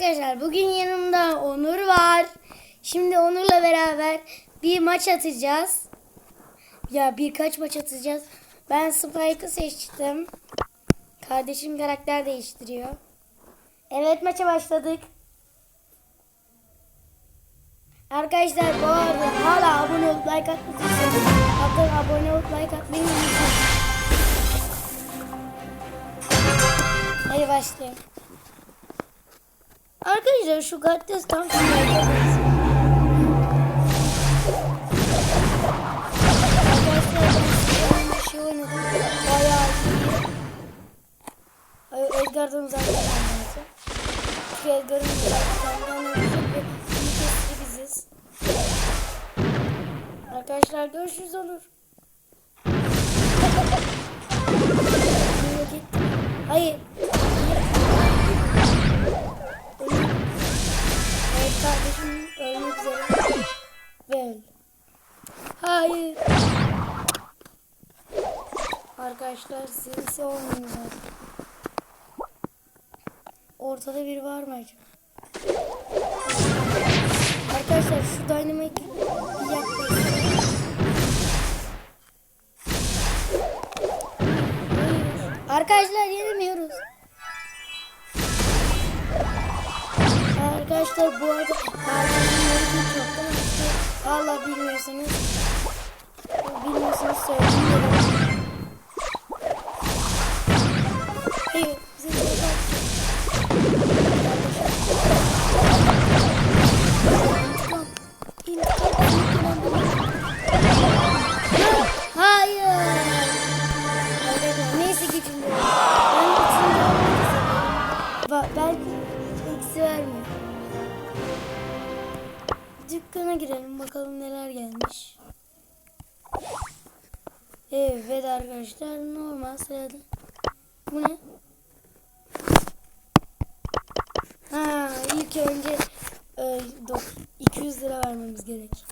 arkadaşlar bugün yanımda Onur var. Şimdi Onur'la beraber bir maç atacağız. Ya birkaç maç atacağız. Ben Spike'ı seçtim. Kardeşim karakter değiştiriyor. Evet maça başladık. Arkadaşlar bu arada hala abone olup like atmadıysanız hatta abone olup like atmayı. Hadi başlayalım. Arkadaşlar şu Gattes tam şey. Ay, Edgar'dan zaten anlattı. Çünkü Edgar'ın zaten iyi kesti biziz. Arkadaşlar görüşürüz olur. Hayır. Kardeşim ölmek üzere. Ve. Hayır. Arkadaşlar sinsi olmuyor. Ortada biri var mı acaba? Arkadaşlar bu arada kardeşim çok da Valla bilmiyorsanız bilmiyorsanız söyleyeyim. Dükkana girelim bakalım neler gelmiş. Evet arkadaşlar normal sırada. Bu ne? Ha ilk önce e, dok- 200 lira vermemiz gerek.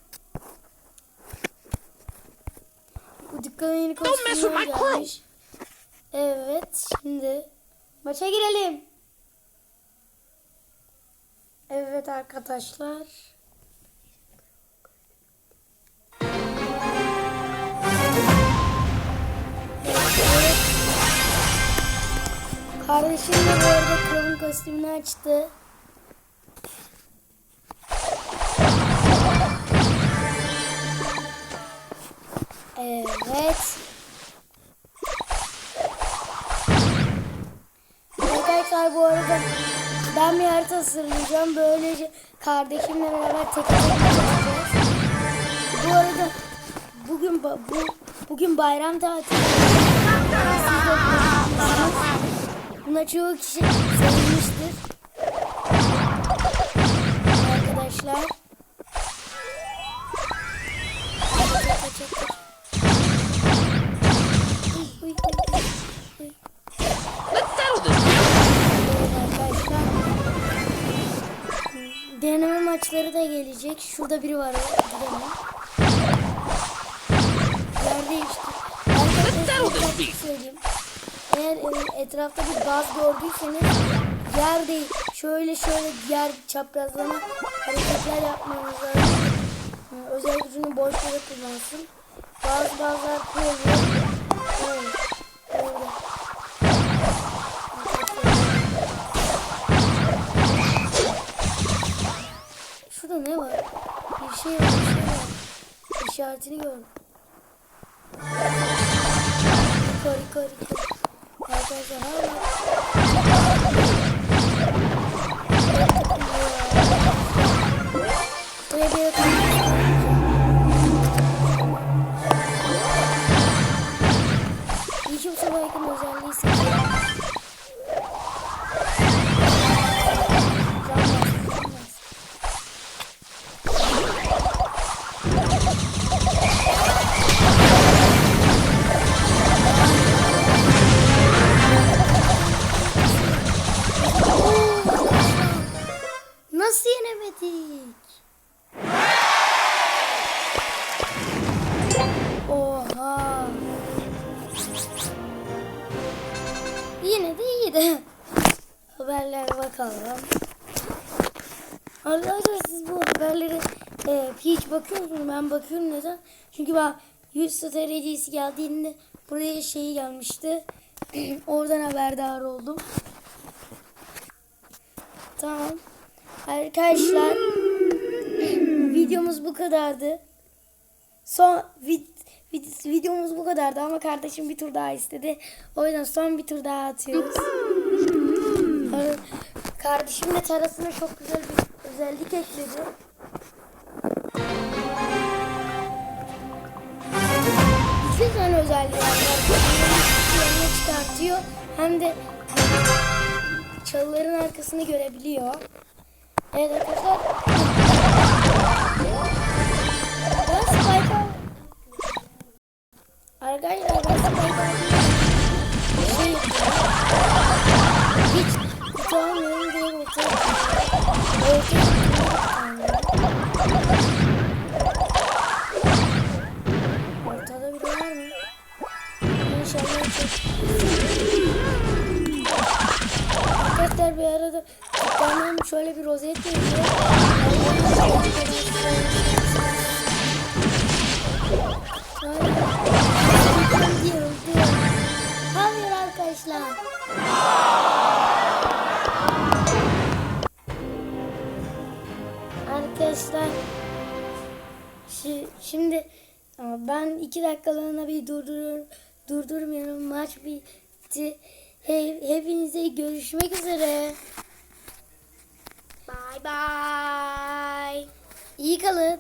Bu dükkana yeni kostümler gelmiş. Evet şimdi maça girelim. Evet arkadaşlar. Kardeşim de bu arada kralın kostümünü açtı. Evet. Arkadaşlar bu arada ben bir harita hazırlayacağım. Böylece kardeşimle beraber tek tek. Bu arada bugün bu bugün bayram tatili. Buna çoğu kişi sevinmiştir. Arkadaşlar. Deneme maçları da gelecek. Şurada biri var. Gidemem. Yer değişti. Arkadaşlar söyleyeyim. Eğer e, etrafta bir gaz gördüyseniz yer değil. Şöyle şöyle yer çaprazlama hareketler yapmanız lazım. Hı, Özel gücünü boş yere kullansın. Bazı gazlar koyuyor. Evet. Öyle. Şurada ne var? Bir şey var, bir şey var. İşaretini gördüm. Yukarı, yukarı, yukarı. Arkadaşlar hala... Buraya bir Yenemedik? Oha. Yine de iyiydi. Haberlere bakalım. Arkadaşlar siz bu haberleri e, hiç bakıyor musunuz? Ben bakıyorum neden? Çünkü ben 100 star hediyesi geldiğinde buraya şey gelmişti. Oradan haberdar oldum. Tamam. Arkadaşlar videomuz bu kadardı. Son vid, vid- videomuz bu kadardı ama kardeşim bir tur daha istedi. O yüzden son bir tur daha atıyoruz. Ee, Kardeşim de tarasına çok güzel bir özellik ekledi. İki tane özelliği var. Yanına çıkartıyor hem de çalıların arkasını görebiliyor. Evet arkadaşlar. Ben Spike Arkadaşlar ben Spike şey. Hiç tutamıyorum diye ortaya ortaya Ortada biri var mı? İnşallah çok Arkadaşlar bir arada tutamıyorum şöyle bir rozet veriyor. Hayır arkadaşlar. Arkadaşlar şi- şimdi ben iki dakikalığına bir durduruyorum. Durdurmuyorum. Maç bitti. He- hepinize görüşmek üzere. Bye bye. İyi kalın.